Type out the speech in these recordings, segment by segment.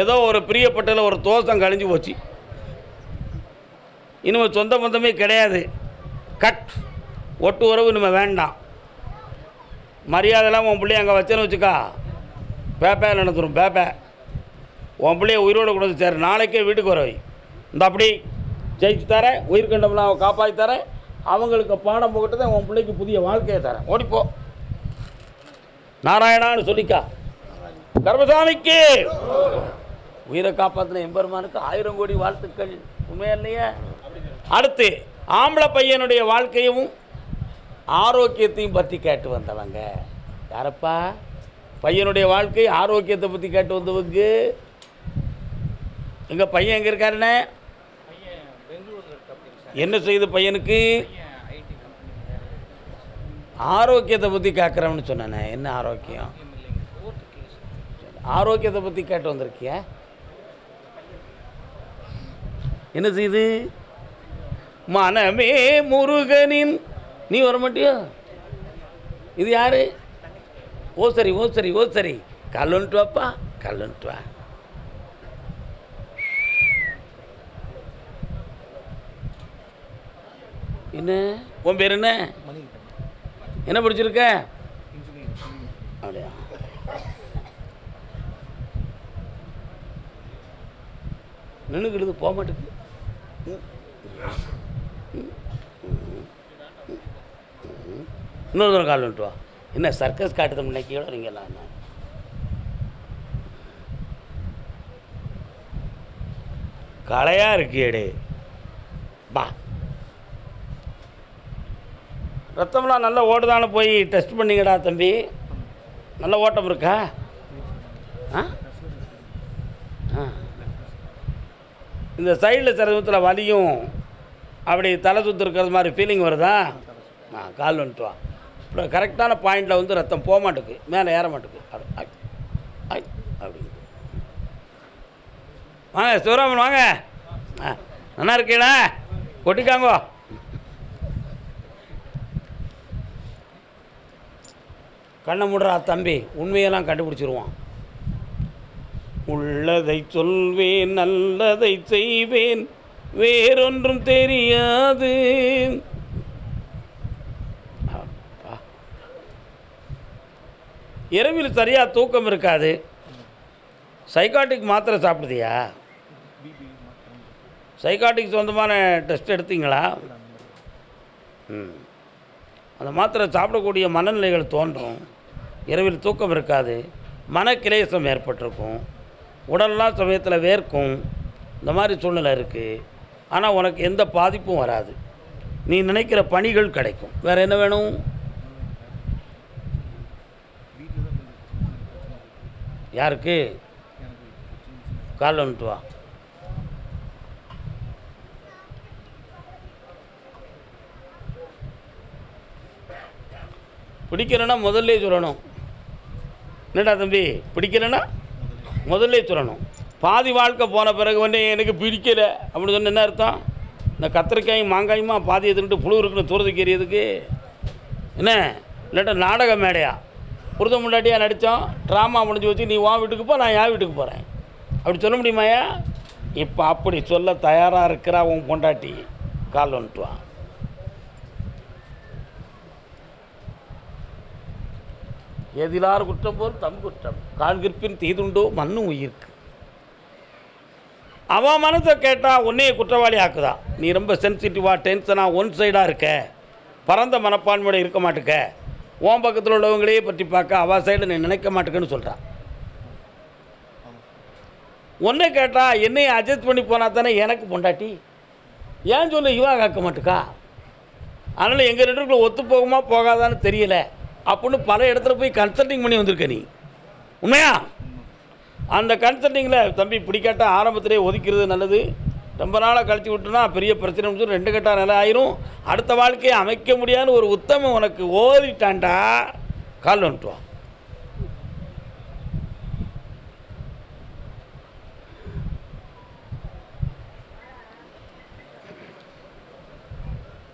ஏதோ ஒரு பிரியப்பட்டதில் ஒரு தோஷம் கழிஞ்சு போச்சு. இனிமேல் சொந்த பந்தமே கிடையாது. கட். ஒட்டு உறவு இனிமேல் வேண்டாம். மரியாதைலாம் உன் பிள்ளைய அங்கே வச்சேன்னு வச்சுக்கா. பேப்பே நடந்துடும் பேப்பே. உன் பிள்ளைய உயிரோடு கொண்டு வந்து சேரு. நாளைக்கே வீட்டுக்கு வர வை இந்த அப்படி ஜெயிச்சு தரேன் உயிர் கண்டம்லாம் அவன் காப்பாற்றி தரேன். அவங்களுக்கு பாடம் போகிட்டு தான் உன் பிள்ளைக்கு புதிய வாழ்க்கையை தரேன். ஓடிப்போ நாராயணான்னு சொல்லிக்கா. கர்மசாமிக்கு. உயிரை காப்பாற்றின எம்பெருமானுக்கு ஆயிரம் கோடி வாழ்த்துக்கள். உண்மையா இல்லையா? அடுத்து ஆம்பளை பையனுடைய வாழ்க்கையும் ஆரோக்கியத்தையும் பற்றி கேட்டு வந்தவங்க. யாரப்பா? பையனுடைய வாழ்க்கை ஆரோக்கியத்தை பற்றி கேட்டு வந்தவங்க. எங்கள் பையன் எங்கே இருக்காருண்ணே என்ன? செய்யுது பையனுக்கு? ஆரோக்கியத்தை பற்றி கேட்குறவன்னு சொன்னானே. என்ன ஆரோக்கியம்? ஆரோக்கியத்தை பற்றி கேட்டு வந்திருக்கியா? என்ன செய்யுது மனமே முருகனின். நீ வர மாட்டியா? இது யாரு? ஓ சரி ஓ சரி ஓ சரி. கல்லுன்ட்டு வாப்பா கல்லுன்ட்டு வா. என்ன? உன் பேர் என்ன? என்ன படிச்சிருக்க? அப்படியா? நின்றுக்கிடுது போக மாட்டேங்குது. இன்னொரு தூரம் கால் வந்துட்டு வா. என்ன சர்க்கஸ் காட்டுறது முன்னைக்கியோட நீங்கள் என்ன? களையாக இருக்கியேடே. பா. ரத்தம்லாம் நல்லா ஓடுதான்னு போய் டெஸ்ட் பண்ணிங்கடா தம்பி. நல்ல ஓட்டம் இருக்கா? ஆ? ஆ. இந்த சைடில் சிரமத்தில் வலியும் அப்படி தலை சுற்றிருக்கிறது மாதிரி ஃபீலிங் வருதா? ஆ கால் வந்துட்டு வா. அப்புறம் கரெக்டான பாயிண்டில் வந்து ரத்தம் போக மாட்டேக்கு மேலே ஏற மாட்டேக்கு. அப்படி அப்படின்னு வாங்க சிவராமன் வாங்க. ஆ நல்லா இருக்கீங்களா? கொட்டிக்காங்கோ. கண்ணை முடுறா தம்பி உண்மையெல்லாம் கண்டுபிடிச்சிருவான். உள்ளதை சொல்வேன் நல்லதை செய்வேன் வேறொன்றும் தெரியாது. இரவில் சரியாக தூக்கம் இருக்காது. சைக்காட்டிக் மாத்திரை சாப்பிடுதியா? சைக்காட்டிக் சொந்தமான டெஸ்ட் எடுத்தீங்களா? ம். அந்த மாத்திரை சாப்பிடக்கூடிய மனநிலைகள் தோன்றும். இரவில் தூக்கம் இருக்காது. மனக்கிலேசம் ஏற்பட்டிருக்கும். உடல்லாம் சமயத்தில் வேர்க்கும். இந்த மாதிரி சூழ்நிலை இருக்குது ஆனால் உனக்கு எந்த பாதிப்பும் வராது. நீ நினைக்கிற பணிகள் கிடைக்கும். வேறு என்ன வேணும்? யாருக்கு? கால் வந்துட்டு வா. பிடிக்கிறேன்னா முதல்ல சொல்லணும். என்னடா தம்பி பிடிக்கலன்னா? முதல்ல சொல்லணும். பாதி வாழ்க்கை போன பிறகு வந்து எனக்கு பிடிக்கலை அப்படின்னு சொன்ன என்ன அர்த்தம்? இந்த கத்திரிக்காயும் மாங்காயுமா பாதி எதுன்ட்டு புழு இருக்குன்னு தூரத்துக்கு எறியதுக்கு என்ன? இல்லாட்டா நாடக மேடையா? புரித முன்னாடியாக நடித்தோம். ட்ராமா முடிஞ்சு வச்சு நீ உன் வீட்டுக்கு போ நான் என் வீட்டுக்கு போகிறேன் அப்படி சொல்ல முடியுமாயா இப்போ அப்படி சொல்ல தயாராக இருக்கிறா உன் பொண்டாட்டி. கால் வந்துட்டு எதிலார் குற்றம் போல் தம் குற்றம். காண்கிற்பின் தீதுண்டோ மண்ணும் உயிர்க்கு. அவன் மனசை கேட்டால் உன்னையே குற்றவாளி ஆக்குதா? நீ ரொம்ப சென்சிட்டிவாக டென்ஷனாக ஒன் சைடாக இருக்க. பரந்த மனப்பான்மையோட இருக்க மாட்டுக்க. உன் பக்கத்தில் உள்ளவங்களையே பற்றி பார்க்க அவள் சைடு நீ நினைக்க மாட்டுக்கன்னு சொல்கிறான் உன்னை கேட்டால் என்னையை அட்ஜஸ்ட் பண்ணி போனால் தானே எனக்கு பொண்டாட்டி? ஏன் சொல்லு இவா காக்க மாட்டுக்கா? அதனால் எங்கள் ரெண்டுக்குள்ளே ஒத்து போகுமா போகாதான்னு தெரியலை. அப்படின்னு பல இடத்துல போய் கன்சல்டிங் பண்ணி வந்திருக்க நீ. உண்மையா? அந்த கன்சல்டிங்கில் தம்பி பிடிக்காட்டா ஆரம்பத்திலே ஒதுக்கிறது நல்லது. ரொம்ப நாளாக கழிச்சு விட்டுனா பெரிய பிரச்சனை முடிஞ்சு ரெண்டு கட்டா நிலை ஆயிரும். அடுத்த வாழ்க்கையை அமைக்க முடியாதுன்னு ஒரு உத்தமம் உனக்கு ஓதிட்டான்டா. கால் வந்துட்டுவான்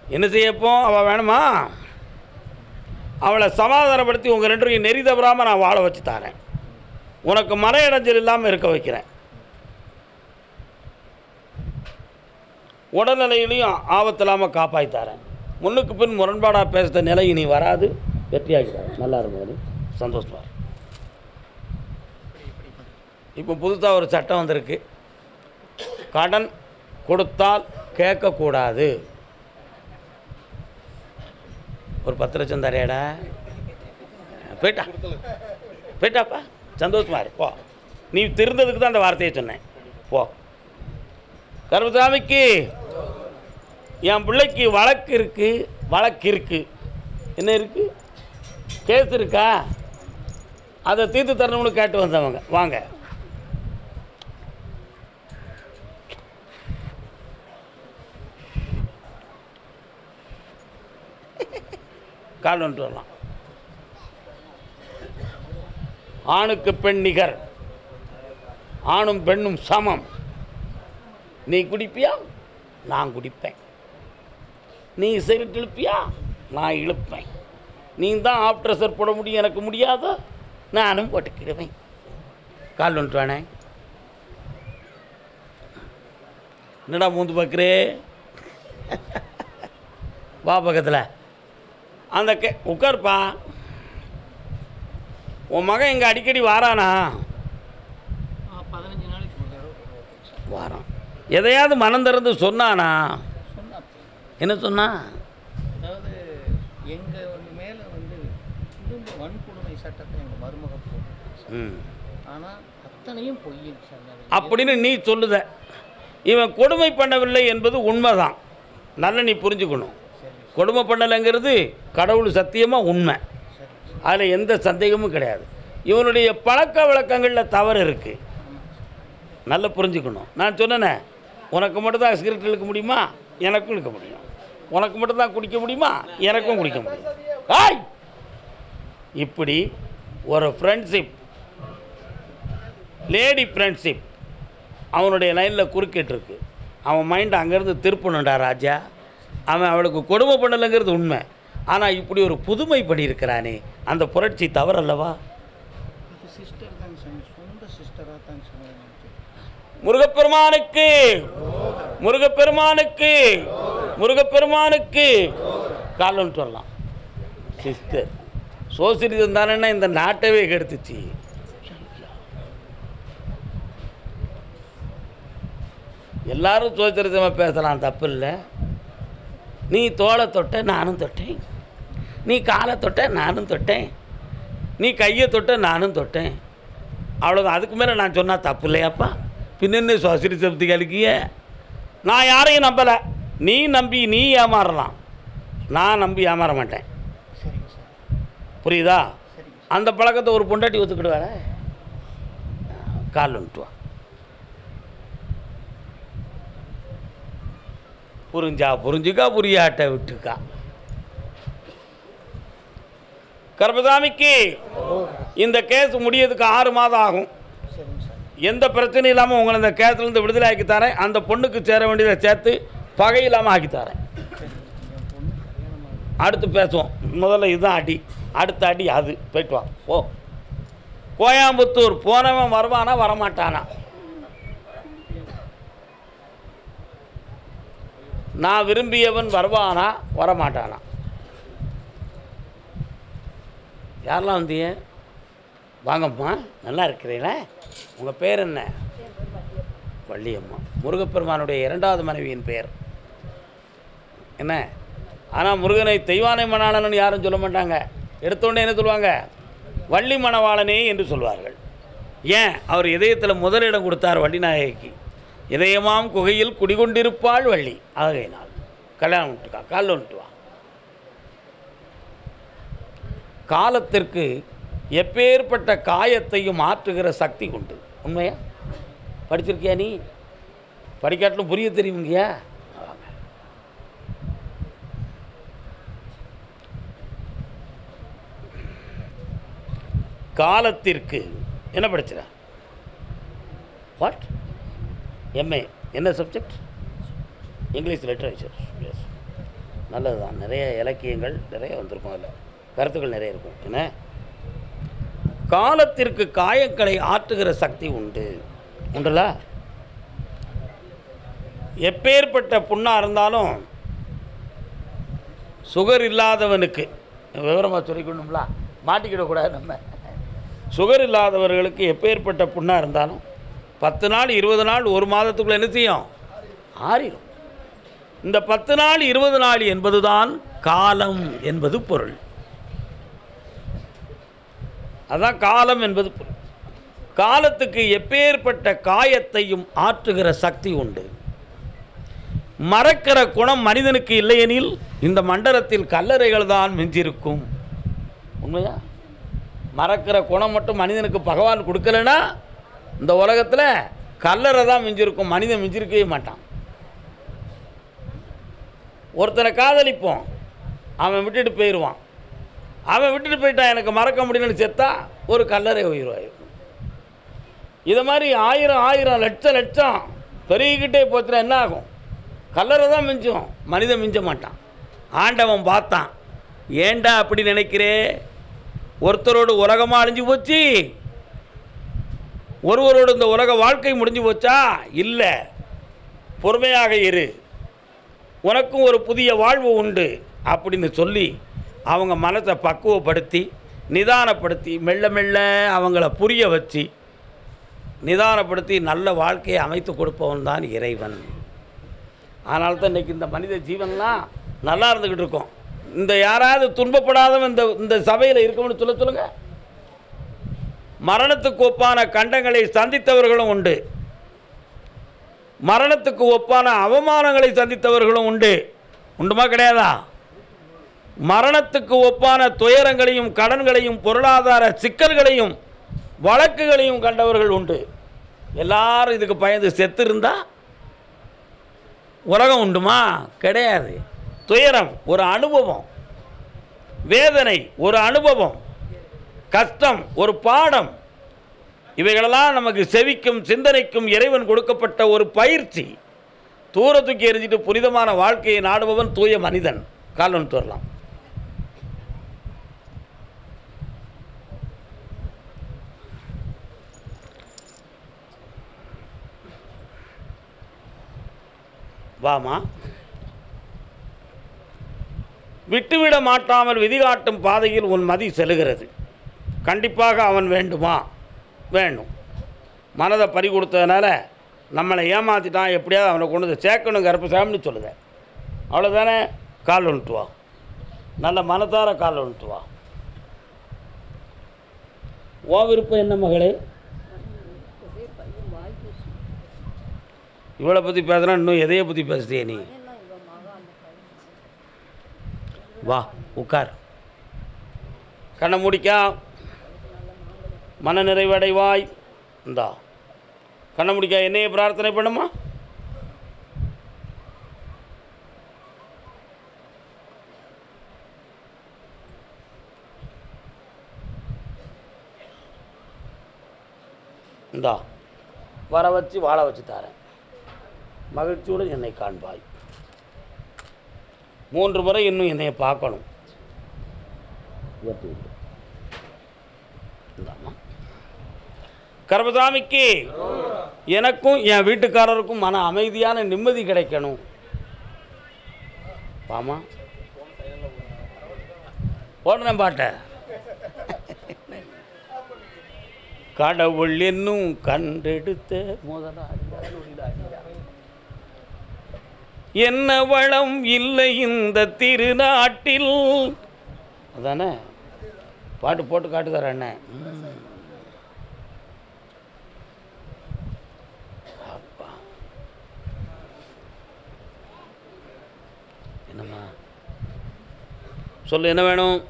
என்ன செய்யப்போ அவள் வேணுமா? அவளை சமாதானப்படுத்தி உங்கள் ரெண்டையும் நெறி தவறாமல் நான் வாழ வச்சு தரேன். உனக்கு மன இடைஞ்சல் இல்லாமல் இருக்க வைக்கிறேன். உடல்நிலையிலையும் ஆபத்தில்லாமல் காப்பாற்றி தரேன். முன்னுக்கு பின் முரண்பாடாக பேசுகிற நிலை இனி வராது. வெற்றியாகிறார் நல்லா இருக்கும் சந்தோஷமாக இப்போ புதுசாக ஒரு சட்டம் வந்திருக்கு. கடன் கொடுத்தால் கேட்கக்கூடாது. ஒரு பத்து லட்சம் தரையாடா போயிட்டா. போயிட்டாப்பா. சந்தோஷமா இரு போ. நீ திருந்ததுக்கு தான் அந்த வார்த்தையை சொன்னேன். போ. கருமசாமிக்கு என் பிள்ளைக்கு வழக்கு இருக்கு. வழக்கு இருக்கு. என்ன இருக்குது கேஸ் இருக்கா? அதை தீர்த்து தரணும்னு கேட்டு வந்தவங்க. வாங்க. கால் வந்துட்டு வரலாம். ஆணுக்கு பெண் நிகர். ஆணும் பெண்ணும் சமம். நீ குடிப்பியா? நான் குடிப்பேன். நீ சிகரெட் இழுப்பியா? நான் இழுப்பேன். நீ தான் ஆப்ட்ரஸர் போட முடியும் எனக்கு முடியாதோ? நானும் போட்டுக்கிடுவேன். கால் வந்துட்டு வானே. என்னடா மூந்து பார்க்குறே? வா பக்கத்தில். அந்த கே உட்காருப்பா. உன் மகன் இங்கே அடிக்கடி வாரானா? வாரான். எதையாவது மனம் திறந்து சொன்னானா? சொன்னா என்ன சொன்னா? அதாவது எங்கள் மேலே வந்து குடும்ப வன்கொடுமை சட்டத்தை எங்கள் மருமக ஆனால் அத்தனையும் சொன்னது அப்படின்னு நீ சொல்லுத. இவன் கொடுமை பண்ணவில்லை என்பது உண்மைதான். நல்ல நீ புரிஞ்சுக்கணும். கொடுமை பண்ணலைங்கிறது கடவுள் சத்தியமாக உண்மை. அதில் எந்த சந்தேகமும் கிடையாது. இவனுடைய பழக்க வழக்கங்களில் தவறு இருக்குது நல்லா புரிஞ்சுக்கணும். நான் சொன்னேனே உனக்கு மட்டும்தான் சிகரெட் இழுக்க முடியுமா? எனக்கும் இழுக்க முடியும். உனக்கு மட்டும்தான் குடிக்க முடியுமா? எனக்கும் குடிக்க முடியும். ஆய் இப்படி ஒரு ஃப்ரெண்ட்ஷிப் லேடி ஃப்ரெண்ட்ஷிப் அவனுடைய லைனில் குறுக்கிட்டு இருக்கு அவன் மைண்ட் அங்கேருந்து திருப்பணுண்டா ராஜா. அவன் அவளுக்கு கொடுமை பண்ணலைங்கிறது உண்மை. ஆனால் இப்படி ஒரு புதுமை பண்ணியிருக்கிறானே அந்த புரட்சி தவறல்லவா? முருகப்பெருமானுக்கு முருகப்பெருமானுக்கு முருகப்பெருமானுக்கு கால் வந்துட்டு வரலாம் சிஸ்டர் சோசியலிசம் தானே இந்த நாட்டவே கெடுத்துச்சு. எல்லாரும் சோசியலிசமாக பேசலாம் தப்பு இல்லை நீ தோலை தொட்ட நானும் தொட்டேன். நீ காலை தொட்ட நானும் தொட்டேன். நீ கையை தொட்ட நானும் தொட்டேன். அவ்வளோதான் அதுக்கு மேலே நான் சொன்னால் தப்பு இல்லையாப்பா? பின்னென்ன சோசியலிசத்துக்கு அழுக்கிய நான் யாரையும் நம்பலை. நீ நம்பி நீ ஏமாறலாம். நான் நம்பி ஏமாற மாட்டேன். புரியுதா? அந்த பழக்கத்தை ஒரு பொண்டாட்டி ஒத்துக்கிடுவார கால் வந்துட்டு வா புரிஞ்சா புரிஞ்சுக்கா புரியாட்ட விட்டுக்கா. கர்மசாமிக்கு இந்த கேஸ் முடியறதுக்கு ஆறு மாதம் ஆகும். எந்த பிரச்சனையும் இல்லாமல் உங்களை இந்த கேஸ்லேருந்து விடுதலை ஆக்கி தரேன். அந்த பொண்ணுக்கு சேர வேண்டியதை சேர்த்து பகை இல்லாமல் ஆக்கி தரேன். அடுத்து பேசுவோம். முதல்ல இதுதான் அடி. அடுத்த அடி அது. போயிட்டு வா. ஓ கோயம்புத்தூர். போனவன் வருவானா வரமாட்டானா? நான் விரும்பியவன் வருவானா? வரமாட்டானா? யாரெல்லாம் வந்தீங்க? வாங்கம்மா நல்லா இருக்கிறீங்களா? உங்கள் பேர் என்ன? வள்ளியம்மா. முருகப்பெருமானுடைய இரண்டாவது மனைவியின் பெயர் என்ன? ஆனால் முருகனை தெய்வானை மணாளன்னு யாரும் சொல்ல மாட்டாங்க. எடுத்தோடனே என்ன சொல்லுவாங்க? வள்ளி மணவாளனே என்று சொல்வார்கள். ஏன்? அவர் இதயத்தில் முதலிடம் கொடுத்தார் வள்ளிநாயகிக்கு. இதயமாம் குகையில் குடிகொண்டிருப்பாள் வள்ளி. ஆகையினால் கல்யாணம் விட்டுக்கா காலில் வந்துட்டு வா காலத்திற்கு எப்பேற்பட்ட காயத்தையும் மாற்றுகிற சக்தி உண்டு. உண்மையா? படிச்சிருக்கியா நீ? படிக்காட்டிலும் புரிய தெரியுங்கய்யா காலத்திற்கு என்ன படிச்சிட வாட் எம்ஏ என்ன சப்ஜெக்ட் இங்கிலீஷ் லிட்ரேச்சர் எஸ் நல்லது தான் நிறைய இலக்கியங்கள் நிறைய வந்திருக்கும் அதில். கருத்துக்கள் நிறைய இருக்கும். என்ன? காலத்திற்கு காயங்களை ஆற்றுகிற சக்தி உண்டு. உண்டுலா எப்பேற்பட்ட புண்ணாக இருந்தாலும் சுகர் இல்லாதவனுக்கு விவரமாக சொல்லிக்கணும்ல மாட்டிக்கிடக்கூடாது நம்ம. சுகர் இல்லாதவர்களுக்கு எப்பேற்பட்ட புண்ணாக இருந்தாலும் பத்து நாள் இருபது நாள் ஒரு மாதத்துக்குள்ள என்ன செய்யும்? ஆறிடும் இந்த பத்து நாள் இருபது நாள் என்பதுதான் காலம் என்பது பொருள். அதான் காலம் என்பது பொருள். காலத்துக்கு எப்பேற்பட்ட காயத்தையும் ஆற்றுகிற சக்தி உண்டு. மறக்கிற குணம் மனிதனுக்கு இல்லையெனில் இந்த மண்டலத்தில் கல்லறைகள் தான் மிஞ்சிருக்கும் உண்மையா? மறக்கிற குணம் மட்டும் மனிதனுக்கு பகவான் கொடுக்கலன்னா இந்த உலகத்தில் கல்லறை தான் மிஞ்சிருக்கும் மனிதன் மிஞ்சிருக்கவே மாட்டான். ஒருத்தனை காதலிப்போம் அவன் விட்டுட்டு போயிடுவான் அவன் விட்டுட்டு போயிட்டான் எனக்கு மறக்க முடியலன்னு செத்தா ஒரு கல்லறை உயிர்வாயிருக்கும் இதை மாதிரி ஆயிரம் ஆயிரம் லட்சம் லட்சம் பெருகிக்கிட்டே போச்சுன்னா என்ன ஆகும்? கல்லறை தான் மிஞ்சும் மனிதன் மிஞ்ச மாட்டான். ஆண்டவன் பார்த்தான் ஏண்டா அப்படி நினைக்கிறே? ஒருத்தரோடு உலகமாக அழிஞ்சு போச்சு ஒருவரோடு இந்த உலக வாழ்க்கை முடிஞ்சு போச்சா? இல்லை. பொறுமையாக இரு. உனக்கும் ஒரு புதிய வாழ்வு உண்டு அப்படின்னு சொல்லி அவங்க மனசை பக்குவப்படுத்தி நிதானப்படுத்தி மெல்ல மெல்ல அவங்கள புரிய வச்சு நிதானப்படுத்தி நல்ல வாழ்க்கையை அமைத்து கொடுப்பவன் தான் இறைவன். அதனால தான் இன்றைக்கி இந்த மனித ஜீவன்லாம் நல்லா இருந்துக்கிட்டு இருக்கோம். இந்த யாராவது துன்பப்படாதவன் இந்த இந்த சபையில் இருக்கணும்னு சொல்ல சொல்லுங்கள் மரணத்துக்கு ஒப்பான கண்டங்களை சந்தித்தவர்களும் உண்டு. மரணத்துக்கு ஒப்பான அவமானங்களை சந்தித்தவர்களும் உண்டு. உண்டுமா கிடையாதா? மரணத்துக்கு ஒப்பான துயரங்களையும் கடன்களையும் பொருளாதார சிக்கல்களையும் வழக்குகளையும் கண்டவர்கள் உண்டு. எல்லாரும் இதுக்கு பயந்து செத்து இருந்தா உலகம் உண்டுமா? கிடையாது. துயரம் ஒரு அனுபவம். வேதனை ஒரு அனுபவம். கஷ்டம் ஒரு பாடம். இவைகளெல்லாம் நமக்கு செவிக்கும் சிந்தனைக்கும் இறைவன் கொடுக்கப்பட்ட ஒரு பயிற்சி. தூர தூக்கி எறிஞ்சிட்டு புனிதமான வாழ்க்கையை நாடுபவன் தூய மனிதன். கால் வரலாம் வாமா. விட்டுவிட மாட்டாமல் விதிகாட்டும் பாதையில் உன் மதி செல்கிறது கண்டிப்பாக அவன் வேண்டுமா? வேண்டும் மனதை பறி கொடுத்ததுனால நம்மளை ஏமாற்றிட்டான் எப்படியாவது அவனை கொண்டு வந்து சேர்க்கணும் கருப்பசாமின்னு சொல்லுத. அவ்வளோதானே கால் ஒன்றுட்டு வா. நல்ல மனத்தார கால் ஒன்றுட்டு வா. ஓ விருப்பம் என்ன மகளே? இவளை பற்றி பேசுனா இன்னும் எதையை பற்றி பேசுறிய நீ? வா உட்கார். கண்ணை முடிக்கா. மன நிறைவடைவாய் இந்தா. கண்ண முடிக்கா என்னைய பிரார்த்தனை பண்ணுமா? இந்தா. வர வச்சு வாழ வச்சு தரேன். மகிழ்ச்சியுடன் என்னை காண்பாய். மூன்று முறை இன்னும் என்னை பார்க்கணும். கர்மசாமிக்கு எனக்கும் என் வீட்டுக்காரருக்கும் மன அமைதியான நிம்மதி கிடைக்கணும். பாமா போடுறேன் பாட்டை. கடவுள் என்னும் கண்டெடுத்த முதலாளி. என்ன வளம் இல்லை இந்த திருநாட்டில். அதானே? பாட்டு போட்டு காட்டுதார அண்ணன் ம். அப்பா என்னம்மா சொல்லு என்ன வேணும்?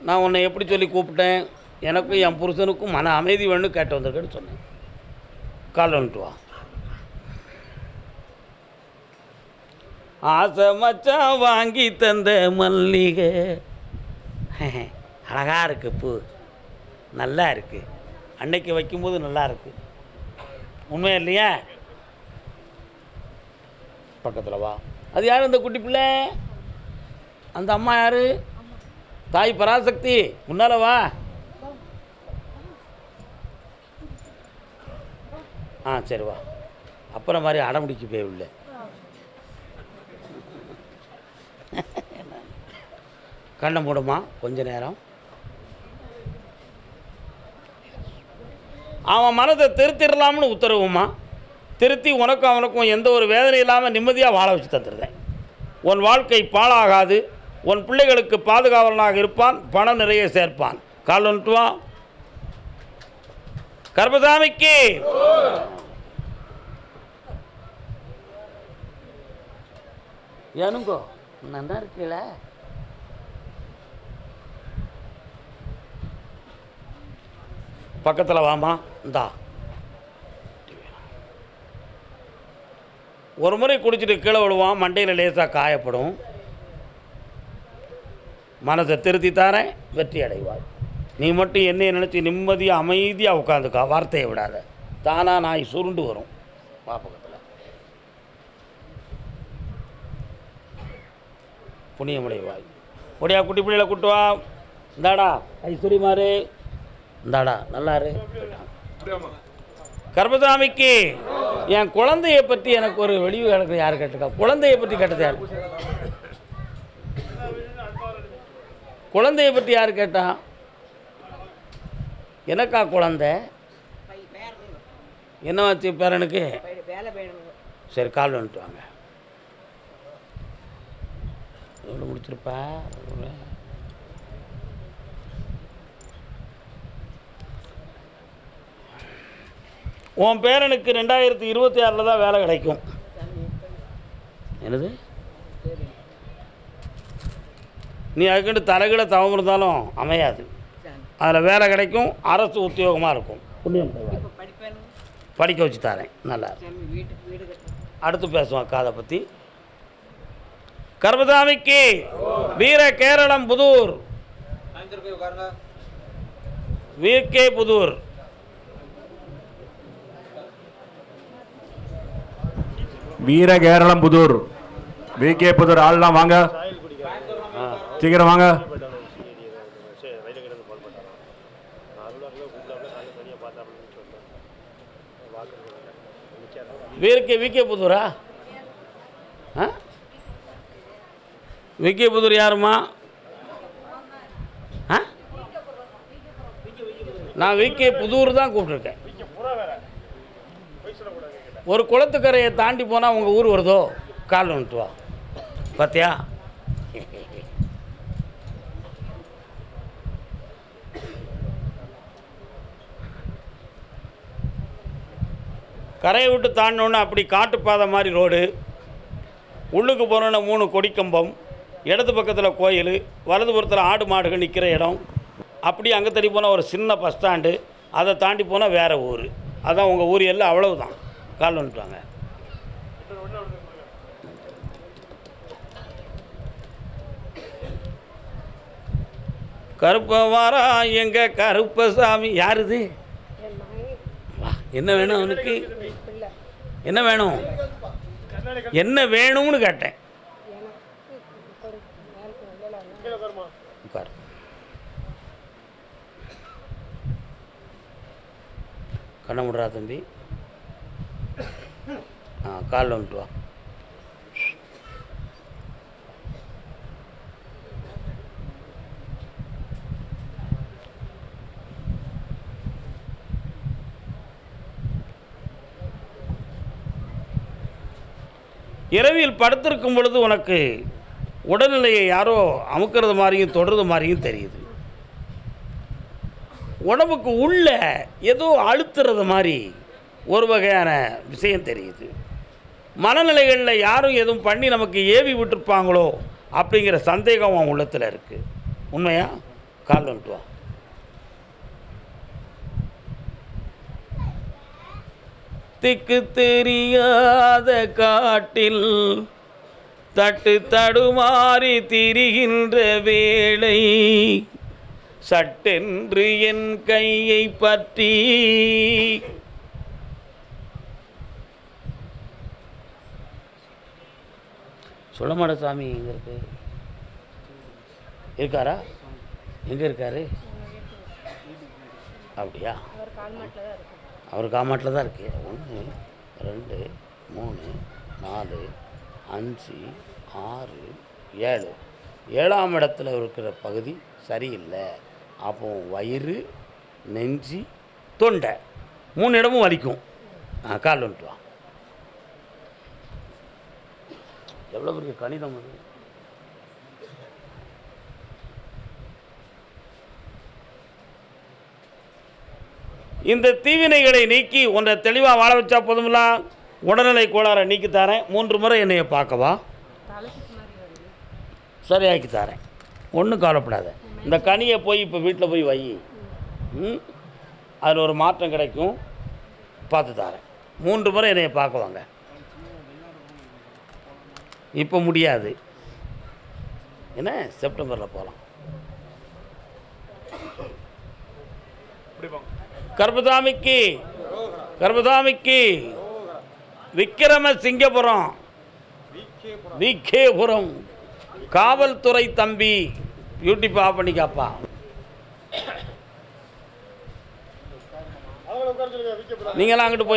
நான் உன்னை எப்படி சொல்லி கூப்பிட்டேன்? எனக்கும் என் புருஷனுக்கும் மன அமைதி வேணும்னு கேட்டு வந்திருக்கேன்னு சொன்னேன். கால் வந்துட்டு வா. ஆசை மச்சான் வாங்கி தந்த மல்லிகை. அழகாக இருக்கு பூ. நல்லா இருக்கு. அன்னைக்கு வைக்கும்போது நல்லா இருக்கு. உண்மையா இல்லையா? பக்கத்தில் வா. அது யார் அந்த குட்டி பிள்ளை? அந்த அம்மா யார்? தாய் பராசக்தி. முன்னால வா. ஆ சரி வா. அப்புறம் மாதிரி அடமுடிக்கு போய் உள்ள. கண்ணை மூடுமா கொஞ்ச நேரம். அவன் மனதை திருத்திடலாம்னு உத்தரவுமா திருத்தி உனக்கும் அவனுக்கும் எந்த ஒரு வேதனை இல்லாமல் நிம்மதியாக வாழ வச்சு தந்துடுறேன் உன் வாழ்க்கை பாழாகாது. உன் பிள்ளைகளுக்கு பாதுகாவலனாக இருப்பான். பணம் நிறைய சேர்ப்பான். கால் வந்துட்டு வா கர்மசாமிக்கு! ஏனுங்கோ நல்லா இருக்குல்ல பக்கத்தில் வாமா இந்தா. ஒரு முறை குடிச்சிட்டு கீழே விழுவான் மண்டையில் லேசாக காயப்படும். மனதை திருத்தி தாரேன் வெற்றி அடைவாய். நீ மட்டும் என்னை நினச்சி நிம்மதியாக அமைதியாக உட்காந்துக்கா வார்த்தையை விடாத. தானா நாய் சுருண்டு வரும். பாப்பகத்தில் பக்கத்தில். புண்ணியமுடையவாய் ஒடியா குட்டி பிள்ளைகளை கூட்டு வா. இந்தாடா ஐஸ்வரி மாறு இந்தாடா நல்லாரு கர்மசாமிக்கு என் குழந்தைய பற்றி எனக்கு ஒரு வெளிவு கிடக்கு யார் கேட்டிருக்கா? குழந்தைய பற்றி கேட்டது யார்? குழந்தைய பற்றி யார் கேட்டான் எனக்கா குழந்தை? என்னவாச்சு பேரனுக்கு வேலை சரி கால் வந்துட்டு வாங்க. எவ்வளோ முடிச்சிருப்பா உன் பேரனுக்கு ரெண்டாயிரத்தி இருபத்தி ஆறில் தான் வேலை கிடைக்கும். என்னது? நீ அதுக்கிட்டு தலைகீழ தவம் இருந்தாலும் அமையாது. அதில் வேலை கிடைக்கும் அரசு உத்தியோகமாக இருக்கும். புண்ணியம் படிக்க வச்சு தரேன் நல்லா அடுத்து பேசுவோம் அக்கா அதை பற்றி கர்மசாமிக்கு வீர கேரளம் புதூர். வீர்கே புதூர். வீர கேரளம் புதூர் விகே புதூர் ஆள்லாம் வாங்க. சீக்கிரம் வாங்க. வீர்கே விகே புதூரா? ஆ? விகே புதூர் யாருமா ஆ? நான் விகே புதூர் தான் கூப்பிட்ருக்கேன் ஒரு குளத்துக்கரையை தாண்டி போனால் உங்கள் ஊர் வருதோ? கால் வந்துட்டு வா. பார்த்தியா கரையை விட்டு தாண்டினோன்னு அப்படி காட்டுப்பாதை மாதிரி ரோடு உள்ளுக்கு போனோன்னே மூணு கொடிக்கம்பம் இடது பக்கத்தில் கோயில் வலது புறத்தில் ஆடு மாடுகள் நிற்கிற இடம். அப்படி அங்கே தள்ளி போனால் ஒரு சின்ன பஸ் ஸ்டாண்டு அதை தாண்டி போனால் வேறு ஊர். அதான் உங்கள் ஊர் எல்லாம் அவ்வளவுதான். கால் வந்துட்டாங்க. கருப்ப வாரா எங்க கருப்பசாமி யாருது? வா என்ன வேணும் அவனுக்கு? என்ன வேணும்? என்ன வேணும்னு கேட்டேன். உட்காரு. கண்ண முடுறா தம்பி. காலில் வந்துட்டு வா. இரவில் படுத்திருக்கும் பொழுது உனக்கு உடல்நிலையை யாரோ அமுக்கிறது மாதிரியும் தொடுறது மாதிரியும் தெரியுது. உடம்புக்கு உள்ள ஏதோ அழுத்துறது மாதிரி ஒரு வகையான விஷயம் தெரியுது. மனநிலைகளில் யாரும் எதுவும் பண்ணி நமக்கு ஏவி விட்டுருப்பாங்களோ அப்படிங்கிற சந்தேகம் அவன் உள்ளத்தில் இருக்குது உண்மையா? கால் வந்துட்டு வா. திக்கு தெரியாத காட்டில் தட்டு தடுமாறி திரிகின்ற வேளை சட்டென்று என் கையை பற்றி சொல்ல மாட்ட சாமி எங்கே இருக்கு? இருக்காரா? எங்கே இருக்காரு? அப்படியா? அவர் காமாட்டில் தான் இருக்கு. ஒன்று ரெண்டு மூணு நாலு அஞ்சு ஆறு ஏழு. ஏழாம் இடத்துல இருக்கிற பகுதி சரியில்லை. அப்போ வயிறு நெஞ்சு தொண்டை. மூணு இடமும் வலிக்கும். ஆ கால் வந்துட்டு வா எவ்வளோ பெரிய கணிதம் அது? இந்த தீவினைகளை நீக்கி ஒன்றை தெளிவாக வாழ வச்சா போதுமில்லா உடல்நிலை கோளாறை நீக்கி தரேன். மூன்று முறை என்னைய பார்க்கவா? சரியாக்கி தரேன். ஒன்றும் கவலைப்படாத. இந்த கனியை போய் இப்போ வீட்டில் போய் வை. ம்? அதில் ஒரு மாற்றம் கிடைக்கும். பார்த்து தரேன். மூன்று முறை என்னைய பார்க்குவாங்க. இப்போ முடியாது. என்ன? செப்டம்பரில் போகலாம் கர்பதாமிக்கு கர்பதாமிக்கு விக்கிரம சிங்கபுரம் விகேபுரம் காவல்துறை தம்பி யூடியூப் ஆஃப் பண்ணிக்காப்பா நீங்களாம் அங்கிட்டு போய்